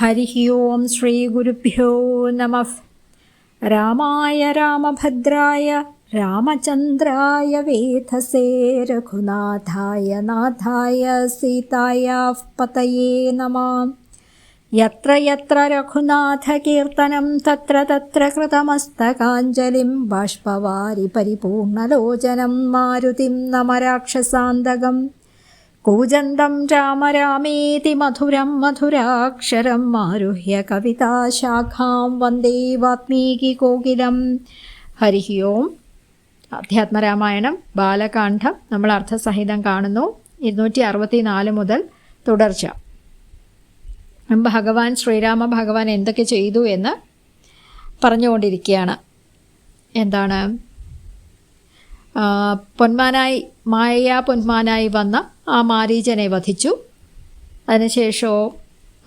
हरिः ओं श्रीगुरुभ्यो नमः रामाय रामभद्राय रामचन्द्राय वेधसे रघुनाथाय नाथाय सीतायाः पतये नमः यत्र यत्र रघुनाथकीर्तनं तत्र तत्र कृतमस्तकाञ्जलिं बाष्पवारि परिपूर्णलोचनं मारुतिं नमराक्षसान्दगम् कूजन्तं राम रामेति मधुरं मधुराक्षरम् आरुह्य कविताशाखां वन्दे വാത്മീകികോകിലം ഹരിഹി ഓം അധ്യാത്മരാമായണം ബാലകാന്ഡം നമ്മൾ അർത്ഥസഹിതം കാണുന്നു ഇരുന്നൂറ്റി അറുപത്തി നാല് മുതൽ തുടർച്ച ഭഗവാൻ ശ്രീരാമ ഭഗവാൻ എന്തൊക്കെ ചെയ്തു എന്ന് പറഞ്ഞുകൊണ്ടിരിക്കുകയാണ് എന്താണ് പൊന്മാനായി മായ പൊന്മാനായി വന്ന ആ മാരീചനെ വധിച്ചു. അതിനുശേഷവും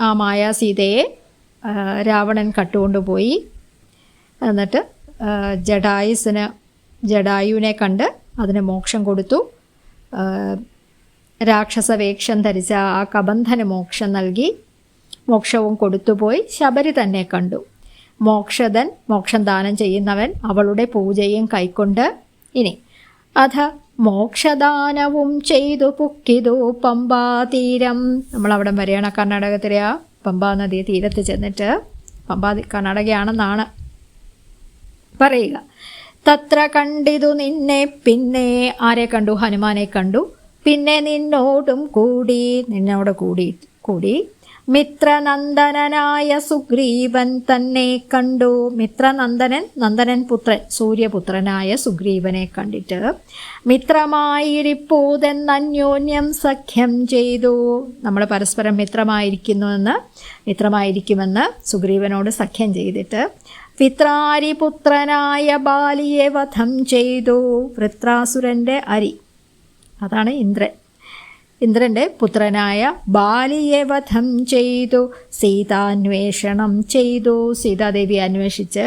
ആ മായാസീതയെ രാവണൻ കട്ടുകൊണ്ടുപോയി. എന്നിട്ട് ജഡായുസിന് ജഡായുവിനെ കണ്ട് അതിന് മോക്ഷം കൊടുത്തു. രാക്ഷസവേക്ഷം ധരിച്ച ആ കബന്ധന് മോക്ഷം നൽകി മോക്ഷവും കൊടുത്തുപോയി. ശബരി തന്നെ കണ്ടു. മോക്ഷതൻ മോക്ഷം ദാനം ചെയ്യുന്നവൻ അവളുടെ പൂജയും കൈക്കൊണ്ട് ഇനി അധ മോക്ഷദാനവും ചെയ്തു പുക്കിതു പമ്പാതീരം. നമ്മളവിടെ വരെയാണ് കർണാടകത്തിലെ ആ പമ്പാ നദി തീരത്ത് ചെന്നിട്ട് പമ്പാ കർണാടകയാണെന്നാണ് പറയുക. തത്ര കണ്ടിതു നിന്നെ പിന്നെ ആരെ കണ്ടു? ഹനുമാനെ കണ്ടു. പിന്നെ നിന്നോടും കൂടി നിന്നോട് കൂടി കൂടി മിത്രനന്ദനായ സുഗ്രീവൻ തന്നെ കണ്ടു. മിത്രനന്ദനൻ നന്ദനൻ പുത്രൻ സൂര്യപുത്രനായ സുഗ്രീവനെ കണ്ടിട്ട് മിത്രമായിരിപ്പോതെന്നന്യോന്യം സഖ്യം ചെയ്തു. നമ്മൾ പരസ്പരം മിത്രമായിരിക്കുന്നുവെന്ന് മിത്രമായിരിക്കുമെന്ന് സുഗ്രീവനോട് സഖ്യം ചെയ്തിട്ട് പിത്രാരിപുത്രനായ ബാലിയെ വധം ചെയ്തു. വൃത്രാസുരന്റെ അരി. അതാണ് ഇന്ദ്രൻ. ഇന്ദ്രന്റെ പുത്രനായ ബാലിയെ വധം ചെയ്തു. സീതാന്വേഷണം ചെയ്തു. സീതാദേവി അന്വേഷിച്ച്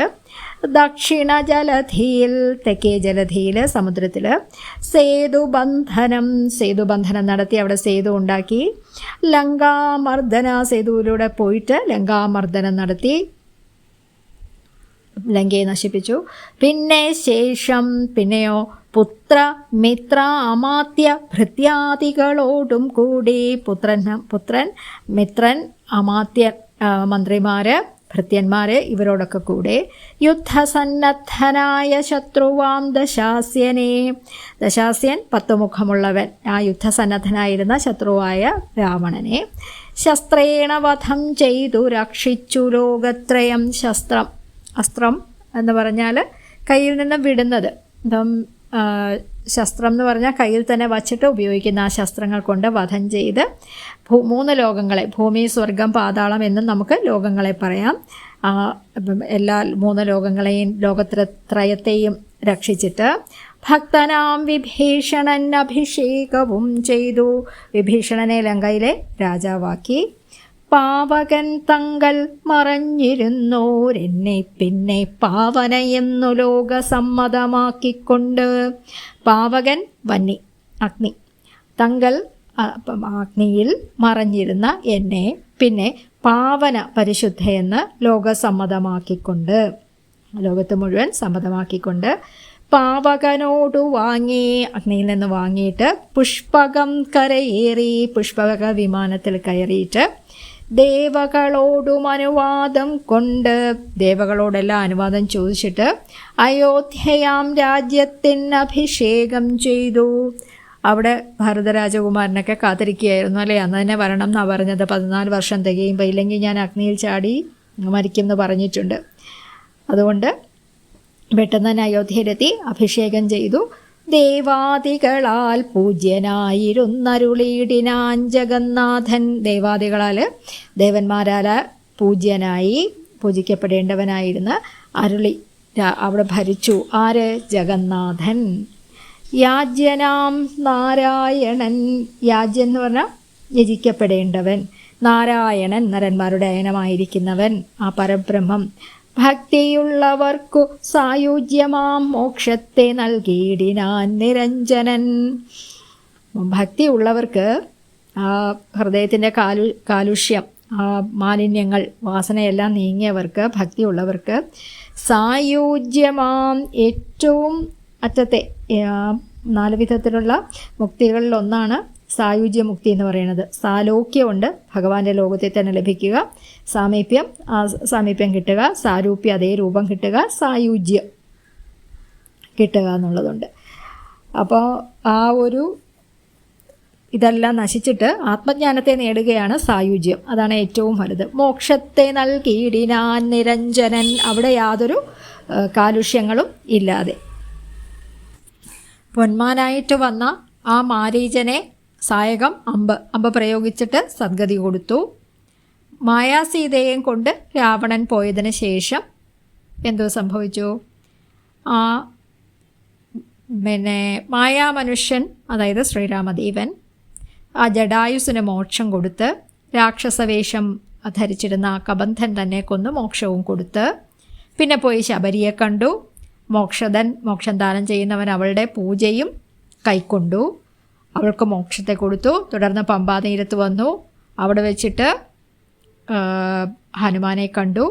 ദക്ഷിണ ജലധിയിൽ തെക്കേ ജലധിയിൽ സമുദ്രത്തിൽ സേതുബന്ധനം സേതുബന്ധനം നടത്തി അവിടെ സേതു ഉണ്ടാക്കി. ലങ്കാമർദ്ദന സേതുവിലൂടെ പോയിട്ട് ലങ്കാമർദ്ദനം നടത്തി. ലങ്കയെ നശിപ്പിച്ചു. പിന്നെ ശേഷം പിന്നെയോ പുത്ര മിത്ര അമാത്യ ഭൃത്യാദികളോടും കൂടി പുത്രൻ പുത്രൻ മിത്രൻ അമാത്യ മന്ത്രിമാര് ഭൃത്യന്മാര് ഇവരോടൊക്കെ കൂടെ യുദ്ധസന്നദ്ധനായ ശത്രുവാം ദശാസ്യനെ. ദശാസ്യൻ പത്തുമുഖമുള്ളവൻ. ആ യുദ്ധസന്നദ്ധനായിരുന്ന ശത്രുവായ രാവണനെ. ശസ്ത്രേണ വധം ചെയ്തു രക്ഷിച്ചു ലോകത്രയം. ശസ്ത്രം അസ്ത്രം എന്ന് പറഞ്ഞാൽ കയ്യിൽ നിന്ന് വിടുന്നത്. ഇപ്പം ശസ്ത്രം എന്ന് പറഞ്ഞാൽ കയ്യിൽ തന്നെ വച്ചിട്ട് ഉപയോഗിക്കുന്ന ആ ശസ്ത്രങ്ങൾ കൊണ്ട് വധം ചെയ്ത് ഭൂ മൂന്ന് ലോകങ്ങളെ ഭൂമി സ്വർഗം പാതാളം എന്നും നമുക്ക് ലോകങ്ങളെ പറയാം. എല്ലാ മൂന്ന് ലോകങ്ങളെയും ലോകത്രയത്തെയും രക്ഷിച്ചിട്ട് ഭക്തനാം വിഭീഷണൻ അഭിഷേകവും ചെയ്തു. വിഭീഷണനെ ലങ്കയിലെ രാജാവാക്കി. പാവകൻ തങ്കൽ മറഞ്ഞിരുന്നോരെന്നെ പിന്നെ പാവനയെന്നു ലോകസമ്മതമാക്കിക്കൊണ്ട് പാവകൻ വന്നി അഗ്നി. തങ്കൽ അഗ്നിയിൽ മറഞ്ഞിരുന്ന എന്നെ പിന്നെ പാവന പരിശുദ്ധയെന്ന് ലോകസമ്മതമാക്കിക്കൊണ്ട് ലോകത്ത് മുഴുവൻ സമ്മതമാക്കിക്കൊണ്ട് പാവകനോടു വാങ്ങി അഗ്നിയിൽ നിന്ന് വാങ്ങിയിട്ട് പുഷ്പകം കരയേറി പുഷ്പക വിമാനത്തിൽ കയറിയിട്ട് ദേവകളോടും അനുവാദം കൊണ്ട് ദേവകളോടെല്ലാം അനുവാദം ചോദിച്ചിട്ട് അയോധ്യയാം രാജ്യത്തിന് അഭിഷേകം ചെയ്തു. അവിടെ ഭരതരാജകുമാരനൊക്കെ കാത്തിരിക്കുകയായിരുന്നു അല്ലേ? അന്ന് തന്നെ വരണം എന്നാണ് പറഞ്ഞത്. പതിനാല് വർഷം തികയുമ്പോൾ ഇല്ലെങ്കിൽ ഞാൻ അഗ്നിയിൽ ചാടി മരിക്കും എന്ന് പറഞ്ഞിട്ടുണ്ട്. അതുകൊണ്ട് പെട്ടെന്ന് തന്നെ അയോധ്യയിലെത്തി അഭിഷേകം ചെയ്തു. ദേവാദികളാൽ പൂജ്യനായിരുന്നരുളീടിനാൻ ജഗന്നാഥൻ. ദേവാദികളാൽ ദേവന്മാരാൽ പൂജ്യനായി പൂജിക്കപ്പെടേണ്ടവനായിരുന്ന അരുളി അവിടെ ഭരിച്ചു. ആര്? ജഗന്നാഥൻ. യാജ്യനാം നാരായണൻ. യാജ്യൻ എന്ന് പറഞ്ഞാൽ യജിക്കപ്പെടേണ്ടവൻ. നാരായണൻ നരന്മാരുടെ അയനമായിരിക്കുന്നവൻ. ആ പരബ്രഹ്മം. ഭക്തിയുള്ളവർക്കു സായുജ്യമാം മോക്ഷത്തെ നൽകിയിടിനാൻ നിരഞ്ജനൻ. ഭക്തിയുള്ളവർക്ക് ആ ഹൃദയത്തിന്റെ കാലു കാലുഷ്യം ആ മാലിന്യങ്ങൾ വാസനയെല്ലാം നീങ്ങിയവർക്ക് ഭക്തിയുള്ളവർക്ക് സായുജ്യമാം ഏറ്റവും അറ്റത്തെ നാല് വിധത്തിലുള്ള മുക്തികളിലൊന്നാണ് സായുജ്യ മുക്തി എന്ന് പറയുന്നത്. സാലോക്യമുണ്ട്. ഭഗവാന്റെ ലോകത്തെ തന്നെ ലഭിക്കുക. സാമീപ്യം ആ സാമീപ്യം കിട്ടുക. സാരൂപ്യ അതേ രൂപം കിട്ടുക. സായുജ്യം കിട്ടുക എന്നുള്ളതുണ്ട്. അപ്പോൾ ആ ഒരു ഇതെല്ലാം നശിച്ചിട്ട് ആത്മജ്ഞാനത്തെ നേടുകയാണ് സായുജ്യം. അതാണ് ഏറ്റവും വലുത്. മോക്ഷത്തെ നൽകിയിടിനാൻ നിരഞ്ജനൻ. അവിടെ യാതൊരു കാലുഷ്യങ്ങളും ഇല്ലാതെ. പൊന്മാനായിട്ട് വന്ന ആ മാരീചനെ സായകം അമ്പ് അമ്പ് പ്രയോഗിച്ചിട്ട് സദ്ഗതി കൊടുത്തു. മായാസീതയെയും കൊണ്ട് രാവണൻ പോയതിന് ശേഷം എന്തോ സംഭവിച്ചു? ആ പിന്നെ മായാമനുഷ്യൻ അതായത് ശ്രീരാമദേവൻ ആ ജഡായുസിന് മോക്ഷം കൊടുത്ത് രാക്ഷസവേഷം ധരിച്ചിരുന്ന ആ കബന്ധൻ തന്നെ കൊന്നു മോക്ഷവും കൊടുത്ത് പിന്നെ പോയി ശബരിയെ കണ്ടു. മോക്ഷദൻ മോക്ഷം ദാനം ചെയ്യുന്നവൻ അവളുടെ പൂജയും കൈക്കൊണ്ടു. അവൾക്ക് മോക്ഷത്തെ കൊടുത്തു. തുടർന്ന് പമ്പാതീരത്ത് വന്നു. അവിടെ വെച്ചിട്ട് ഹനുമാനെ കണ്ടു.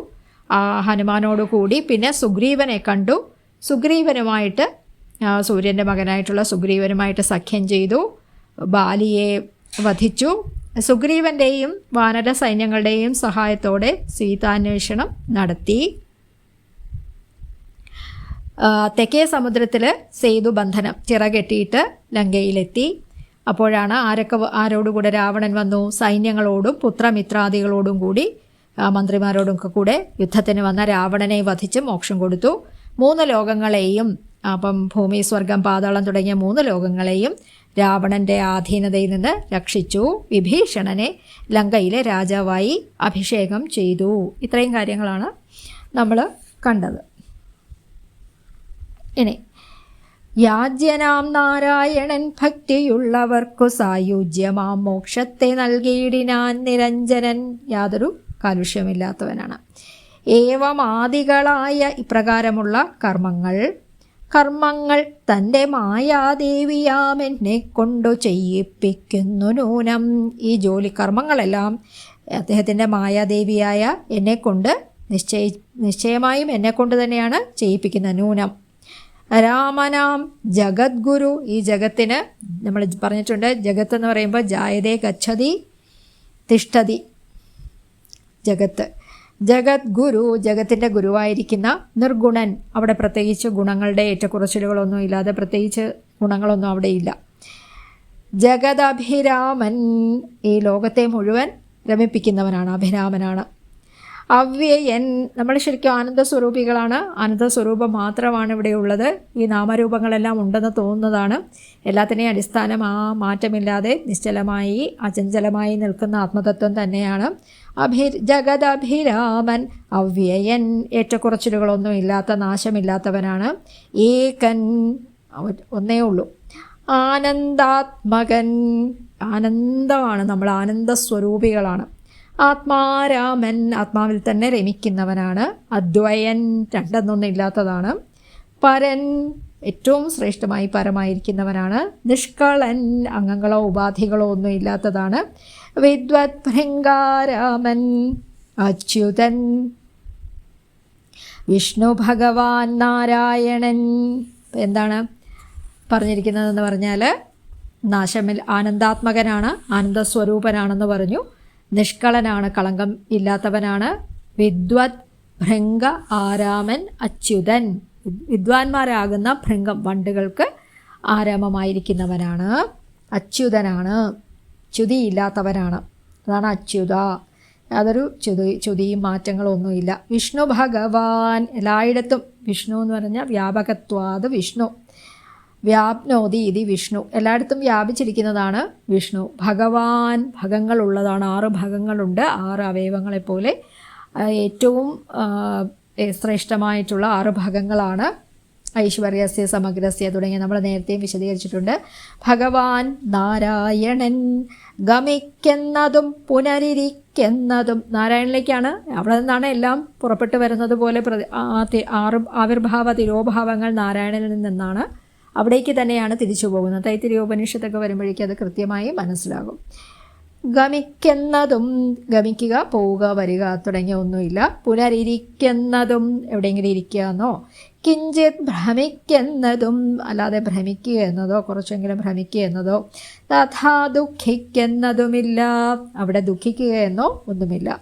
ആ ഹനുമാനോട് കൂടി പിന്നെ സുഗ്രീവനെ കണ്ടു. സുഗ്രീവനുമായിട്ട് സൂര്യന്റെ മകനായിട്ടുള്ള സുഗ്രീവനുമായിട്ട് സഖ്യം ചെയ്തു. ബാലിയെ വധിച്ചു. സുഗ്രീവന്റെയും വാനര സൈന്യങ്ങളുടെയും സഹായത്തോടെ സീതാന്വേഷണം നടത്തി. തെക്കേ സമുദ്രത്തിൽ സേതുബന്ധനം ചിറകെട്ടിയിട്ട് ലങ്കയിലെത്തി. അപ്പോഴാണ് ആരൊക്കെ ആരോടുകൂടെ രാവണൻ വന്നു? സൈന്യങ്ങളോടും പുത്രമിത്രാദികളോടും കൂടി മന്ത്രിമാരോടും ഒക്കെ കൂടെ യുദ്ധത്തിന് വന്ന രാവണനെ വധിച്ച് മോക്ഷം കൊടുത്തു. മൂന്ന് ലോകങ്ങളെയും അപ്പം ഭൂമി സ്വർഗം പാതാളം തുടങ്ങിയ മൂന്ന് ലോകങ്ങളെയും രാവണന്റെ ആധീനതയിൽ നിന്ന് രക്ഷിച്ചു. വിഭീഷണനെ ലങ്കയിലെ രാജാവായി അഭിഷേകം ചെയ്തു. ഇത്രയും കാര്യങ്ങളാണ് നമ്മൾ കണ്ടത്. ഇനി യാജ്യനാം നാരായണൻ ഭക്തിയുള്ളവർക്കു സായുജ്യമാം. മോക്ഷത്തെ നൽകിയിടിനാൻ നിരഞ്ജനൻ യാതൊരു കാലുഷ്യമില്ലാത്തവനാണ്. ഏവമാദികളായ ഇപ്രകാരമുള്ള കർമ്മങ്ങൾ. കർമ്മങ്ങൾ തന്റെ മായാദേവിയാം എന്നെ കൊണ്ടു ചെയ്യിപ്പിക്കുന്നു നൂനം. ഈ ജോലി കർമ്മങ്ങളെല്ലാം അദ്ദേഹത്തിന്റെ മായാദേവിയായ എന്നെ കൊണ്ട് നിശ്ചയി നിശ്ചയമായും എന്നെ കൊണ്ട് തന്നെയാണ് ചെയ്യിപ്പിക്കുന്നത് നൂനം. രാമനാം ജഗദ്ഗുരു. ഈ ജഗത്തിന് നമ്മൾ പറഞ്ഞിട്ടുണ്ട് ജഗത്ത് എന്ന് പറയുമ്പോൾ ജായതേ ഗച്ഛതി തിഷ്ഠതി. ജഗത്ത്. ജഗദ്ഗുരു ജഗത്തിന്റെ ഗുരുവായിരിക്കുന്ന നിർഗുണൻ. അവിടെ പ്രത്യേകിച്ച് ഗുണങ്ങളുടെ ഏറ്റക്കുറച്ചിലുകളൊന്നും ഇല്ലാതെ പ്രത്യേകിച്ച് ഗുണങ്ങളൊന്നും ഇല്ല. ജഗദഭിരാമൻ ഈ ലോകത്തെ മുഴുവൻ രമിപ്പിക്കുന്നവനാണ് അഭിരാമനാണ്. അവ്യയൻ നമ്മൾ ശരിക്കും ആനന്ദ സ്വരൂപികളാണ് ആനന്ദ സ്വരൂപം മാത്രമാണ് ഇവിടെ ഉള്ളത്. ഈ നാമരൂപങ്ങളെല്ലാം ഉണ്ടെന്ന് തോന്നുന്നതാണ്. എല്ലാത്തിനെയും അടിസ്ഥാനം ആ മാറ്റമില്ലാതെ നിശ്ചലമായി അചഞ്ചലമായി നിൽക്കുന്ന ആത്മതത്വം തന്നെയാണ്. അഭി ജഗദഭിരാമൻ അവ്യയൻ ഏറ്റക്കുറച്ചിലുകളൊന്നും ഇല്ലാത്ത നാശമില്ലാത്തവനാണ്. ഏകൻ ഒന്നേ ഉള്ളൂ. ആനന്ദാത്മകൻ ആനന്ദമാണ് നമ്മൾ ആനന്ദസ്വരൂപികളാണ്. ആത്മാരാമൻ ആത്മാവിൽ തന്നെ രമിക്കുന്നവനാണ്. അദ്വയൻ രണ്ടെന്നൊന്നില്ലാത്തതാണ് പരൻ ഏറ്റവും ശ്രേഷ്ഠമായി പരമായിരിക്കുന്നവനാണ്. നിഷ്കളൻ അംഗങ്ങളോ ഉപാധികളോ ഒന്നും ഇല്ലാത്തതാണ്. വിദ്വത് ഭൃങ്കാരാമൻ അച്യുതൻ. വിഷ്ണു ഭഗവാൻ നാരായണൻ. എന്താണ് പറഞ്ഞിരിക്കുന്നതെന്ന് പറഞ്ഞാൽ നാശമിൽ ആനന്ദാത്മകനാണ് ആനന്ദസ്വരൂപനാണെന്ന് പറഞ്ഞു. നിഷ്കളനാണ് കളങ്കം ഇല്ലാത്തവനാണ്. വിദ്വത് ഭൃംഗ ആരാമൻ അച്യുതൻ. വിദ്വാൻമാരാകുന്ന ഭൃംഗം വണ്ടുകൾക്ക് ആരാമമായിരിക്കുന്നവനാണ്. അച്യുതനാണ്. ച്യുതിയില്ലാത്തവനാണ് അതാണ് അച്യുത. യാതൊരു ചുതി ചുതിയും മാറ്റങ്ങളൊന്നുമില്ല. വിഷ്ണു ഭഗവാൻ. എല്ലായിടത്തും വിഷ്ണു എന്ന് പറഞ്ഞാൽ വ്യാപകത്വാത് വിഷ്ണു. വ്യാപ്നോതി ഇതി വിഷ്ണു. എല്ലായിടത്തും വ്യാപിച്ചിരിക്കുന്നതാണ് വിഷ്ണു. ഭഗവാൻ ഭഗങ്ങളുള്ളതാണ്. ആറ് ഭഗങ്ങളുണ്ട്. ആറ് അവയവങ്ങളെപ്പോലെ ഏറ്റവും ശ്രേഷ്ഠമായിട്ടുള്ള ആറ് ഭഗങ്ങളാണ് ഐശ്വര്യസ്യ സമഗ്രസ്യ തുടങ്ങിയ നമ്മൾ നേരത്തെയും വിശദീകരിച്ചിട്ടുണ്ട്. ഭഗവാൻ നാരായണൻ ഗമിക്കുന്നതും പുനരിരിക്കുന്നതും. നാരായണനിലേക്കാണ് അവിടെ നിന്നാണ് എല്ലാം പുറപ്പെട്ടു വരുന്നത് പോലെ ആവിർഭാവ തിരോഭാവങ്ങൾ നാരായണനിൽ നിന്നാണ് അവിടേക്ക് തന്നെയാണ് തിരിച്ചു പോകുന്നത്. തൈത്തിരി ഉപനിഷത്തൊക്കെ വരുമ്പോഴേക്കും അത് കൃത്യമായി മനസ്സിലാകും. ഗമിക്കുന്നതും ഗമിക്കുക പോവുക വരിക തുടങ്ങിയ ഒന്നുമില്ല. പുനരിരിക്കുന്നതും എവിടെയെങ്കിലും ഇരിക്കുക എന്നോ കിഞ്ചിത് ഭ്രമിക്കുന്നതും അല്ലാതെ ഭ്രമിക്കുക എന്നതോ കുറച്ചെങ്കിലും ഭ്രമിക്കുക എന്നതോ തഥാ ദുഃഖിക്കുന്നതുമില്ല അവിടെ ദുഃഖിക്കുക എന്നോ ഒന്നുമില്ല.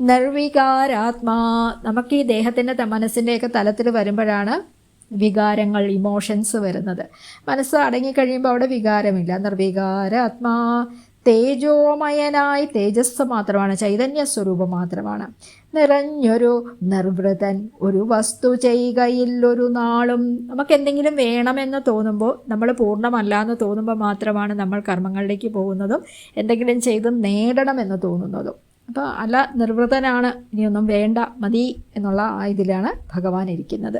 നിർവികാരാത്മാ നമുക്ക് ഈ ദേഹത്തിന്റെ മനസ്സിന്റെയൊക്കെ തലത്തിൽ വരുമ്പോഴാണ് വികാരങ്ങൾ ഇമോഷൻസ് വരുന്നത്. മനസ്സ് അടങ്ങിക്കഴിയുമ്പോൾ അവിടെ വികാരമില്ല. നിർവികാര ആത്മാ തേജോമയനായി തേജസ് മാത്രമാണ് ചൈതന്യ സ്വരൂപം മാത്രമാണ്. നിറഞ്ഞൊരു നിർവൃതൻ ഒരു വസ്തു ചെയ്യുകയിൽ ഒരു നാളും നമുക്ക് എന്തെങ്കിലും വേണമെന്ന് തോന്നുമ്പോൾ നമ്മൾ പൂർണമല്ല എന്ന് തോന്നുമ്പോൾ മാത്രമാണ് നമ്മൾ കർമ്മങ്ങളിലേക്ക് പോകുന്നതും എന്തെങ്കിലും ചെയ്ത് നേടണമെന്ന് തോന്നുന്നതും. അപ്പോൾ അല്ല നിർവൃതനാണ് ഇനിയൊന്നും വേണ്ട മതി എന്നുള്ള ആ ഇതിലാണ് ഭഗവാൻ ഇരിക്കുന്നത്.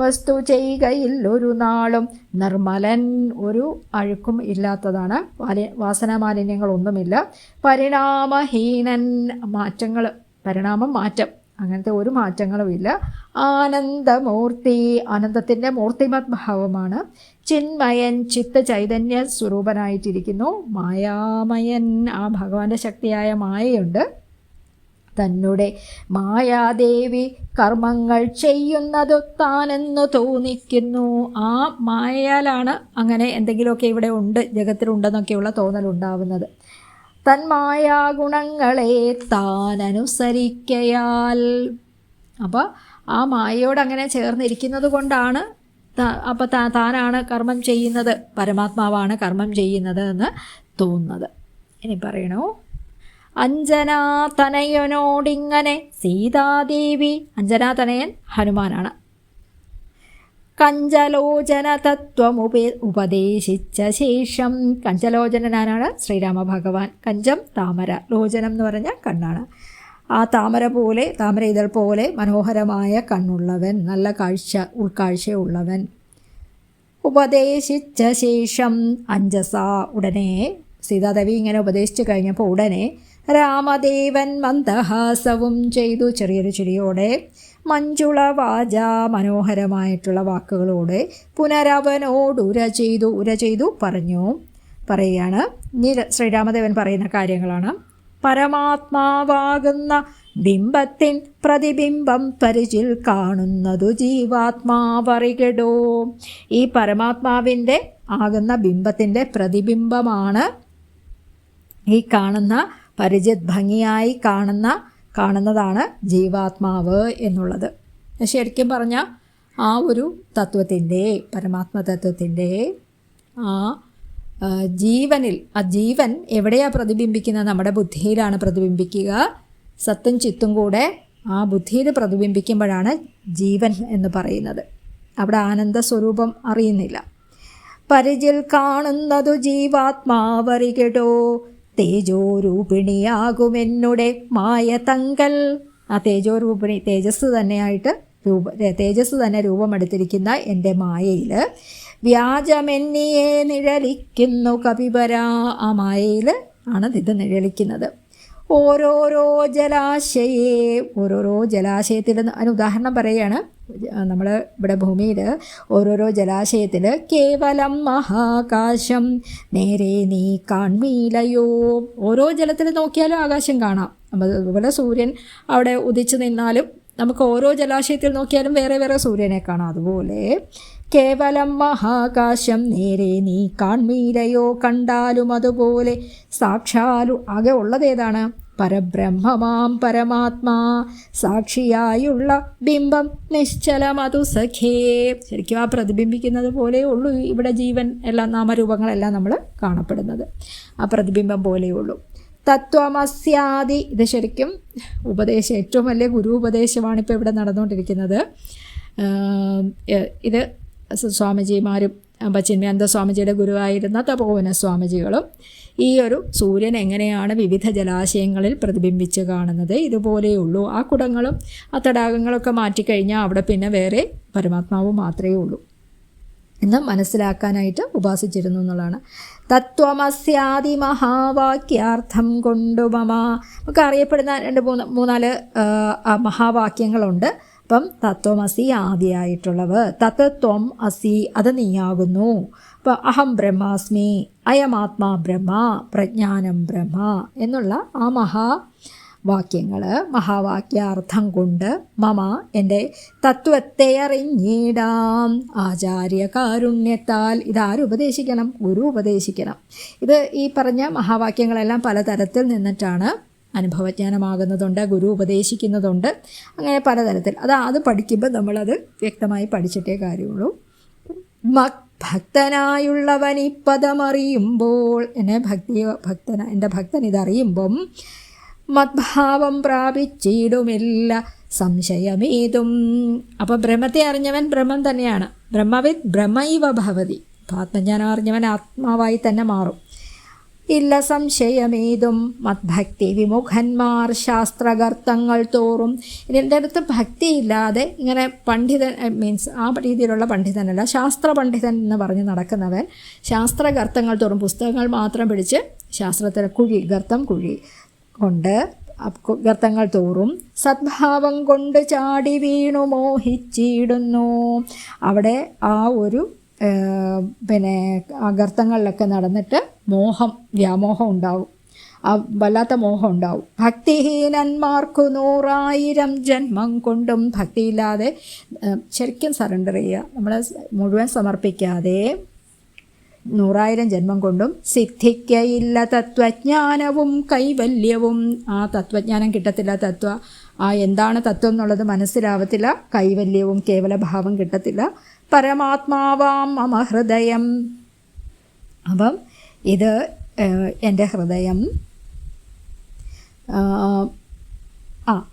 വസ്തു ചെയ്യുകയിൽ ഒരു നാളും നിർമ്മലൻ ഒരു അഴുക്കും ഇല്ലാത്തതാണ്. വാസന മാലിന്യങ്ങളൊന്നുമില്ല പരിണാമഹീനൻ മാറ്റങ്ങൾ പരിണാമം മാറ്റം. അങ്ങനത്തെ ഒരു മാറ്റങ്ങളുമില്ല. ആനന്ദമൂർത്തി ആനന്ദത്തിന്റെ മൂർത്തിമത് ഭാവമാണ് ചിന്മയൻ ചിത്ത ചൈതന്യ സ്വരൂപനായിട്ടിരിക്കുന്നു. മായാമയൻ ആ ഭഗവാന്റെ ശക്തിയായ മായയുണ്ട്. തന്നെ മായാദേവി കർമ്മങ്ങൾ ചെയ്യുന്നത് താനെന്ന് തോന്നിക്കുന്നു. ആ മായയാലാണ് അങ്ങനെ എന്തെങ്കിലുമൊക്കെ ഇവിടെ ഉണ്ട് ജഗത്തിലുണ്ടെന്നൊക്കെയുള്ള തോന്നലുണ്ടാവുന്നത്. തന്മായാ ഗുണങ്ങളെ താൻ അനുസരിക്കയാൽ അപ്പോൾ ആ മായയോട് അങ്ങനെ ചേർന്നിരിക്കുന്നത് കൊണ്ടാണ് അപ്പോൾ താനാണ് കർമ്മം ചെയ്യുന്നത് പരമാത്മാവാണ് കർമ്മം ചെയ്യുന്നത് എന്ന് തോന്നുന്നത്. ഇനി പറയണോ? അഞ്ജനാതനയനോടിങ്ങനെ സീതാദേവി അഞ്ജനാതനയൻ ഹനുമാനാണ്. കഞ്ചലോചന തത്വമുപേ ഉപദേശിച്ച ശേഷം കഞ്ചലോചനനാണ് ശ്രീരാമ ഭഗവാൻ കഞ്ചം താമര ലോചനം എന്ന് പറഞ്ഞ കണ്ണാണ്. ആ താമര പോലെ താമര ഇതൾ പോലെ മനോഹരമായ കണ്ണുള്ളവൻ നല്ല കാഴ്ച ഉൾക്കാഴ്ചയുള്ളവൻ. ഉപദേശിച്ച ശേഷം അഞ്ജസ ഉടനെ സീതാദേവി ഇങ്ങനെ ഉപദേശിച്ചു കഴിഞ്ഞപ്പോൾ ഉടനെ രാമദേവൻ മന്ദഹാസവും ചെയ്തു. ചെറിയൊരു ചിരിയോടെ മഞ്ജുള വാച മനോഹരമായിട്ടുള്ള വാക്കുകളോടെ പുനരവനോട് ഉര ചെയ്തു ഉര ചെയ്തു പറഞ്ഞു. പറയുകയാണ്. ഇനി ശ്രീരാമദേവൻ പറയുന്ന കാര്യങ്ങളാണ്. പരമാത്മാവാകുന്ന ബിംബത്തിൻ പ്രതിബിംബം പരിചിൽ കാണുന്നതു ജീവാത്മാവറികടോ. ഈ പരമാത്മാവിന്റെ ആകുന്ന ബിംബത്തിന്റെ പ്രതിബിംബമാണ് ഈ കാണുന്ന പരിചിത് ഭംഗിയായി കാണുന്ന കാണുന്നതാണ് ജീവാത്മാവ് എന്നുള്ളത്. ശരിക്കും പറഞ്ഞാൽ ആ ഒരു തത്വത്തിന്റെ പരമാത്മ തത്വത്തിന്റെ ആ ജീവനിൽ ആ ജീവൻ എവിടെയാണ് പ്രതിബിംബിക്കുന്നത്? നമ്മുടെ ബുദ്ധിയിലാണ് പ്രതിബിംബിക്കുക. സത്തും ചിത്തും കൂടെ ആ ബുദ്ധിയിൽ പ്രതിബിംബിക്കുമ്പോഴാണ് ജീവൻ എന്ന് പറയുന്നത്. അവിടെ ആനന്ദ സ്വരൂപം അറിയുന്നില്ല. പരിചിൽ കാണുന്നതു ജീവാത്മാവറികടോ തേജോരൂപിണിയാകുമെന്നുടെ മായ തങ്കൽ. ആ തേജോ തേജോരൂപിണി തേജസ് തന്നെയായിട്ട് രൂപ തേജസ് തന്നെ രൂപമെടുത്തിരിക്കുന്ന എന്റെ മായയിൽ. വ്യാജമെന്നിയെ നിഴലിക്കുന്നു കപിപര ആ മായയിൽ ആണ് ഇത് നിഴലിക്കുന്നത്. ഓരോരോ ജലാശയെ ഓരോരോ ജലാശയത്തിൽ അതിന് ഉദാഹരണം പറയുകയാണ് നമ്മൾ ഇവിടെ ഭൂമിയിൽ ഓരോരോ ജലാശയത്തിൽ കേവലം മഹാകാശം നേരെ നീ കാൺമീലയോ. ഓരോ ജലത്തിൽ നോക്കിയാലും ആകാശം കാണാം. അതുപോലെ സൂര്യൻ അവിടെ ഉദിച്ചു നിന്നാലും നമുക്ക് ഓരോ ജലാശയത്തിൽ നോക്കിയാലും വേറെ വേറെ സൂര്യനെ കാണാം. അതുപോലെ കേവലം മഹാകാശം നേരെ നീ കാൺമീരയോ കണ്ടാലും അതുപോലെ. സാക്ഷാലു ആകെ ഉള്ളതേതാണ്? പരബ്രഹ്മമാം പരമാത്മാ. സാക്ഷിയായുള്ള ബിംബം നിശ്ചലമതു സഖേ. ശരിക്കും ആ പ്രതിബിംബിക്കുന്നത് പോലെ ഉള്ളൂ ഇവിടെ ജീവൻ എല്ലാം നാമരൂപങ്ങളെല്ലാം നമ്മൾ കാണപ്പെടുന്നത്. ആ പ്രതിബിംബം പോലെയുള്ളൂ തത്വമസ്യാദി. ഇത് ശരിക്കും ഉപദേശം ഏറ്റവും വലിയ ഗുരു ഉപദേശമാണ് ഇപ്പോൾ ഇവിടെ നടന്നുകൊണ്ടിരിക്കുന്നത്. ഇത് സ്വാമിജിമാരും ചിന്മയാനന്ദ സ്വാമിജിയുടെ ഗുരുവായിരുന്ന തപോവന സ്വാമിജികളും ഈ ഒരു സൂര്യൻ എങ്ങനെയാണ് വിവിധ ജലാശയങ്ങളിൽ പ്രതിബിംബിച്ച് കാണുന്നത് ഇതുപോലെയുള്ളൂ ആ കുടങ്ങളും ആ തടാകങ്ങളൊക്കെ മാറ്റിക്കഴിഞ്ഞാൽ അവിടെ പിന്നെ വേറെ പരമാത്മാവ് മാത്രമേ ഉള്ളൂ എന്ന് മനസ്സിലാക്കാനായിട്ട് ഉപാസിച്ചിരുന്നു എന്നുള്ളതാണ്. തത്വമസ്യാദി മഹാവാക്യാർത്ഥം കൊണ്ടു മമ. നമുക്ക് അറിയപ്പെടുന്ന രണ്ട് മൂന്ന് മൂന്നാൽ മഹാവാക്യങ്ങളുണ്ട്. അപ്പം തത്വമസി ആദിയായിട്ടുള്ളത് തത് ത്വം അസി അത് നീയാകുന്നു. അപ്പോൾ അഹം ബ്രഹ്മാസ്മി അയമാത്മാ ബ്രഹ്മ പ്രജ്ഞാനം ബ്രഹ്മ എന്നുള്ള ആ മഹാ വാക്യങ്ങൾ മഹാവാക്യാർത്ഥം കൊണ്ട് മമ എന്റെ തത്വത്തെ അറിഞ്ഞിടാം. ആചാര്യ കാരുണ്യത്താൽ ഇതാരും ഉപദേശിക്കണം? ഗുരു ഉപദേശിക്കണം. ഇത് ഈ പറഞ്ഞ മഹാവാക്യങ്ങളെല്ലാം പലതരത്തിൽ നിന്നിട്ടാണ് അനുഭവജ്ഞാനമാകുന്നതുണ്ട് ഗുരു ഉപദേശിക്കുന്നതുണ്ട് അങ്ങനെ പലതരത്തിൽ. അത് അത് പഠിക്കുമ്പോൾ നമ്മളത് വ്യക്തമായി പഠിച്ചിട്ടേ കാര്യമുള്ളൂ. ഭക്തനായുള്ളവൻ ഈ പദമറിയുമ്പോൾ എന്നെ ഭക്തി ഭക്തന എന്റെ ഭക്തൻ ഇതറിയുമ്പം മദ്ഭാവം പ്രാപിച്ചിടുമില്ല സംശയമേതും. അപ്പോൾ ബ്രഹ്മത്തെ അറിഞ്ഞവൻ ബ്രഹ്മം തന്നെയാണ്. ബ്രഹ്മവിത് ബ്രഹ്മൈവ ഭവതി. ആത്മജ്ഞാനം അറിഞ്ഞവൻ ആത്മാവായി തന്നെ മാറും. ഇല്ല സംശയമേതും. മത്ഭക്തി വിമുഖന്മാർ ശാസ്ത്രകർത്തങ്ങൾ തോറും. ഇതിന്റെ അടുത്ത് ഭക്തിയില്ലാതെ ഇങ്ങനെ പണ്ഡിതൻ മീൻസ് ആ രീതിയിലുള്ള പണ്ഡിതനല്ല ശാസ്ത്ര പണ്ഡിതൻ എന്ന് പറഞ്ഞ് നടക്കുന്നവൻ ശാസ്ത്രകർത്തങ്ങൾ തോറും പുസ്തകങ്ങൾ മാത്രം പിടിച്ച് ശാസ്ത്രത്തിൽ കുഴി ഗർത്തം കുഴി കൊണ്ട് ഗർത്തങ്ങൾ തോറും സദ്ഭാവം കൊണ്ട് ചാടി വീണു മോഹിച്ചിടുന്നു. അവിടെ ആ ഒരു പിന്നെ ഗർത്തങ്ങളിലൊക്കെ നടന്നിട്ട് മോഹം വ്യാമോഹം ഉണ്ടാവും. ആ വല്ലാത്ത മോഹം ഉണ്ടാവും. ഭക്തിഹീനന്മാർക്കു നൂറായിരം ജന്മം കൊണ്ടും ഭക്തിയില്ലാതെ ശരിക്കും സറണ്ടർ ചെയ്യുക. നമ്മൾ മുഴുവൻ സമർപ്പിക്കാതെ നൂറായിരം ജന്മം കൊണ്ടും സിദ്ധിക്കയില്ല തത്വജ്ഞാനവും കൈവല്യവും. ആ തത്വജ്ഞാനം കിട്ടത്തില്ല തത്വ. ആ എന്താണ് തത്വം എന്നുള്ളത് മനസ്സിലാവത്തില്ല. കൈവല്യവും കേവല ഭാവം കിട്ടത്തില്ല. പരമാത്മാവാം മമ ഹൃദയം. അപ്പം ഇത് എന്റെ ഹൃദയം. ആ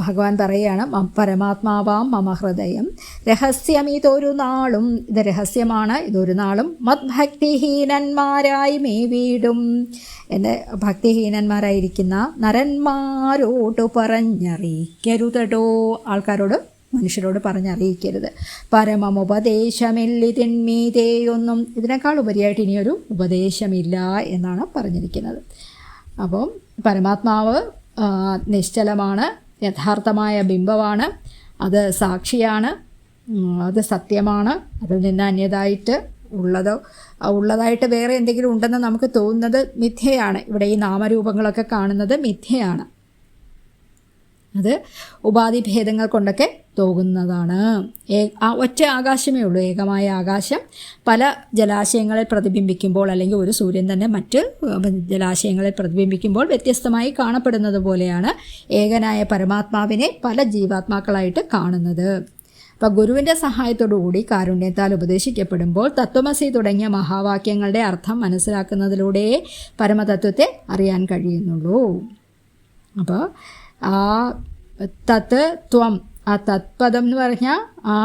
ഭഗവാൻ പറയുകയാണ് പരമാത്മാവാം മമ ഹൃദയം. രഹസ്യം ഇതൊരു നാളും ഇത് രഹസ്യമാണ് ഇതൊരു നാളും മദ്ഭക്തിഹീനന്മാരായി മേ വീടും എന്റെ ഭക്തിഹീനന്മാരായിരിക്കുന്ന നരന്മാരോട് പറഞ്ഞറിയിക്കരുതടോ ആൾക്കാരോട്. മനുഷ്യരോട് പറഞ്ഞറിയിക്കരുത്. പരമമുപദേശമില്ലിതിന്മീതേയൊന്നും ഇതിനേക്കാൾ ഉപരിയായിട്ട് ഇനിയൊരു ഉപദേശമില്ല എന്നാണ് പറഞ്ഞിരിക്കുന്നത്. അപ്പം പരമാത്മാവ് നിശ്ചലമാണ് യഥാർത്ഥമായ ബിംബമാണ് അത് സാക്ഷിയാണ് അത് സത്യമാണ് അതിൽ നിന്ന് അന്യതായിട്ട് ഉള്ളതോ ഉള്ളതായിട്ട് വേറെ എന്തെങ്കിലും ഉണ്ടെന്ന് നമുക്ക് തോന്നുന്നത് മിഥ്യയാണ്. ഇവിടെ ഈ നാമരൂപങ്ങളൊക്കെ കാണുന്നത് മിഥ്യയാണ്. അത് ഉപാധി ഭേദങ്ങൾ കൊണ്ടൊക്കെ തോകുന്നതാണ്. ആ ഒറ്റ ആകാശമേ ഉള്ളൂ. ഏകമായ ആകാശം പല ജലാശയങ്ങളെ പ്രതിബിംബിക്കുമ്പോൾ അല്ലെങ്കിൽ ഒരു സൂര്യൻ തന്നെ മറ്റ് ജലാശയങ്ങളെ പ്രതിബിംബിക്കുമ്പോൾ വ്യത്യസ്തമായി കാണപ്പെടുന്നത് പോലെയാണ് ഏകനായ പരമാത്മാവിനെ പല ജീവാത്മാക്കളായിട്ട് കാണുന്നത്. അപ്പോൾ ഗുരുവിന്റെ സഹായത്തോടുകൂടി കാരുണ്യത്താൽ ഉപദേശിക്കപ്പെടുമ്പോൾ തത്വമസി തുടങ്ങിയ മഹാവാക്യങ്ങളുടെ അർത്ഥം മനസ്സിലാക്കുന്നതിലൂടെ പരമതത്വത്തെ അറിയാൻ കഴിയുന്നുള്ളൂ. അപ്പോൾ ആ തത്ത് ത്വം. ആ തത്പദം എന്ന് പറഞ്ഞാൽ ആ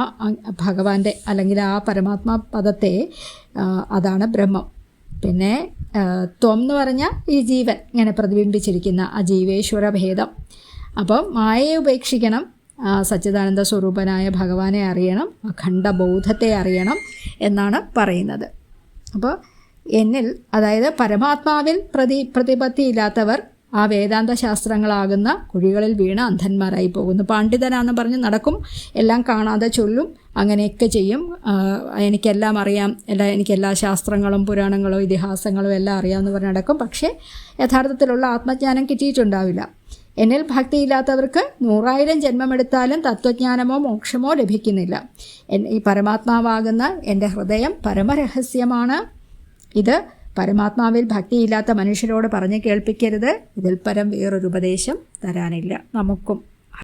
ഭഗവാന്റെ അല്ലെങ്കിൽ ആ പരമാത്മാ പദത്തെ അതാണ് ബ്രഹ്മം. പിന്നെ ത്വം എന്ന് പറഞ്ഞാൽ ഈ ജീവൻ ഇങ്ങനെ പ്രതിബിംബിച്ചിരിക്കുന്ന ആ ജീവേശ്വര ഭേദം. അപ്പം മായയെ ഉപേക്ഷിക്കണം സച്ചിദാനന്ദ സ്വരൂപനായ ഭഗവാനെ അറിയണം അഖണ്ഡ ബോധത്തെ അറിയണം എന്നാണ് പറയുന്നത്. അപ്പോൾ എന്നിൽ അതായത് പരമാത്മാവിൽ പ്രതി പ്രതിപത്തിയില്ലാത്തവർ ആ വേദാന്ത ശാസ്ത്രങ്ങളാകുന്ന കുഴികളിൽ വീണ അന്ധന്മാരായി പോകുന്നു. പണ്ഡിതനാന്ന് പറഞ്ഞ് നടക്കും. എല്ലാം കാണാതെ ചൊല്ലും. അങ്ങനെയൊക്കെ ചെയ്യും. എനിക്കെല്ലാം അറിയാം. എല്ലാ എനിക്കെല്ലാ ശാസ്ത്രങ്ങളും പുരാണങ്ങളും ഇതിഹാസങ്ങളും എല്ലാം അറിയാമെന്ന് പറഞ്ഞ് നടക്കും. പക്ഷേ യഥാർത്ഥത്തിലുള്ള ആത്മജ്ഞാനം കിട്ടിയിട്ടുണ്ടാവില്ല. എന്നിൽ ഭക്തിയില്ലാത്തവർക്ക് നൂറായിരം ജന്മമെടുത്താലും തത്വജ്ഞാനമോ മോക്ഷമോ ലഭിക്കുന്നില്ല. ഈ പരമാത്മാവാകുന്ന എന്റെ ഹൃദയം പരമരഹസ്യമാണ്. ഇത് പരമാത്മാവിൽ ഭക്തിയില്ലാത്ത മനുഷ്യരോട് പറഞ്ഞു കേൾപ്പിക്കരുത്. ഇതിൽ പരം വേറൊരു ഉപദേശം തരാനില്ല. നമുക്കും